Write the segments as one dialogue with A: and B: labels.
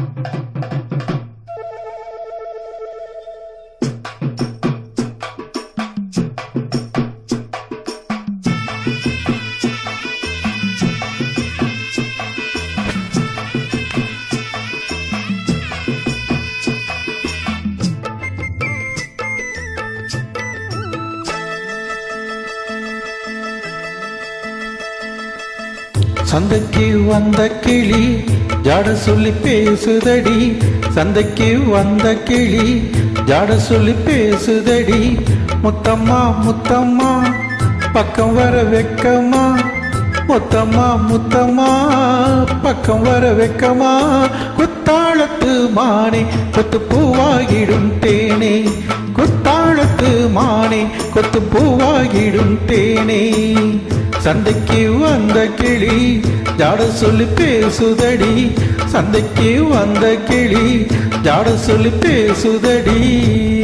A: Thank you. சந்தைக்கு வந்த கிளி ஜாட சொல்லி பேசுதடி. சந்தைக்கு வந்த கிளி ஜாட சொல்லி பேசுதடி. முத்தம்மா முத்தம்மா பக்கம் வர வெக்கமா? முத்தம்மா முத்தம்மா பக்கம் வர வெக்கமா? குத்தாளத்து மானே கொத்து பூவாகிடும் தேனே. குத்தாளத்து மானே கொத்து பூவாகிடும் தேனே. சந்தைக்கு வந்த கிளி ஜாட சொல்லி பேசுதடி. சந்தைக்கு வந்த கிளி ஜாட சொல்லி பேசுதடி.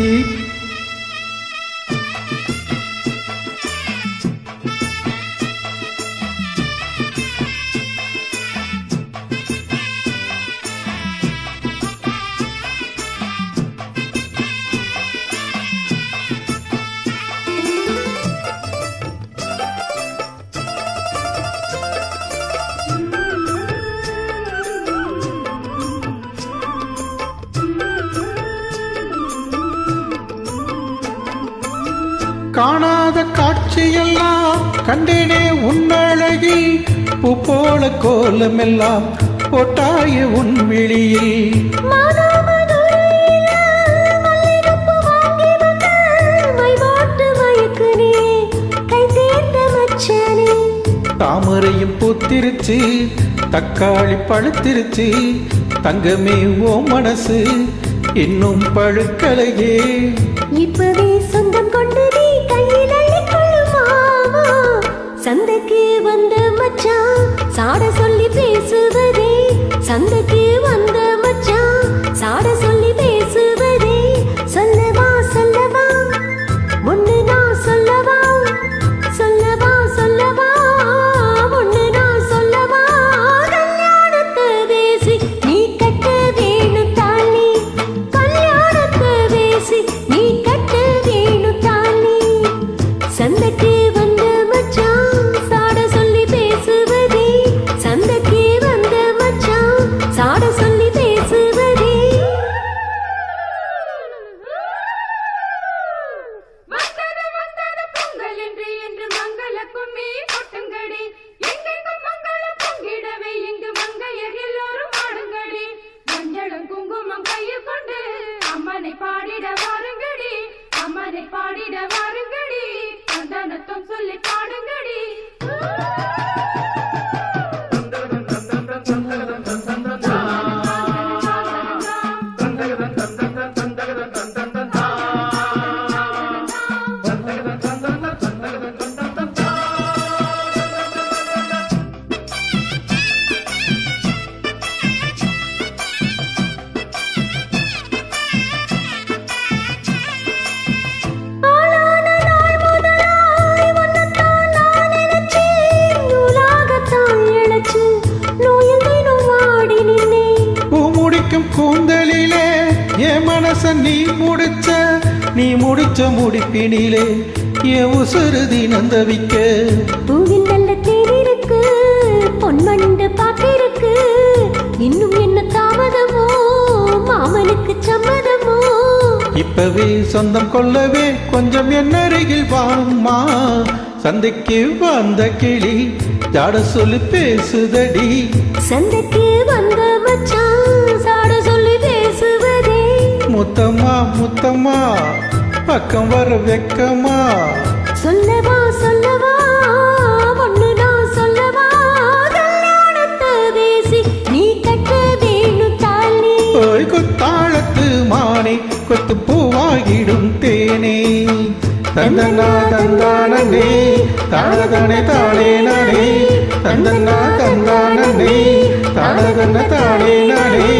A: காணாத காட்சியெல்லாம் கண்டேனே உன்னழகி பூ போல கோலமெல்லாம் போட்டாய உன் விழியில். தாமரையும் பூத்திருச்சு தக்காளி பழுத்திருச்சு தங்கமே ஓ மனசு இன்னும் பழுக்கலையே.
B: இப்பவே சொந்தம் கொண்டதே கையில் சந்தைக்கு வந்த மச்சான் சாட சொல்லி பேசுவதே சொல்லி
C: பாடுங்கடி.
A: கூந்தலிலே என் மனச நீ முடிச்ச நீ முடிச்ச முடிப்பினிலே என் உசுறு தினம் தவிக்க
B: பூவில் நல்ல தேன் இருக்கு, பொன்மண்டு பாட்டிருக்கு. இன்னும் என்ன தாமதமோ மாமனுக்கு சம்மதமோ?
A: இப்பவே சொந்தம் கொள்ளவே கொஞ்சம் என் அருகில் வாம்மா சந்தைக்கு வந்த கிளி ஜாட சொல்லி பேசுதடி.
B: சந்தைக்கு வந்த மச்சான்
A: முத்தம்மா முத்தம்மா. பக்கம் வர வெக்கமா
B: சொல்லவா சொல்லவா
A: குத்தாளத்து மானே கொத்து பூவாகிடும் தேனே. தந்தனா தந்தானே தாழதனை தாளே நானே. தந்தனா தந்தானே தாழதன தாளே நானே.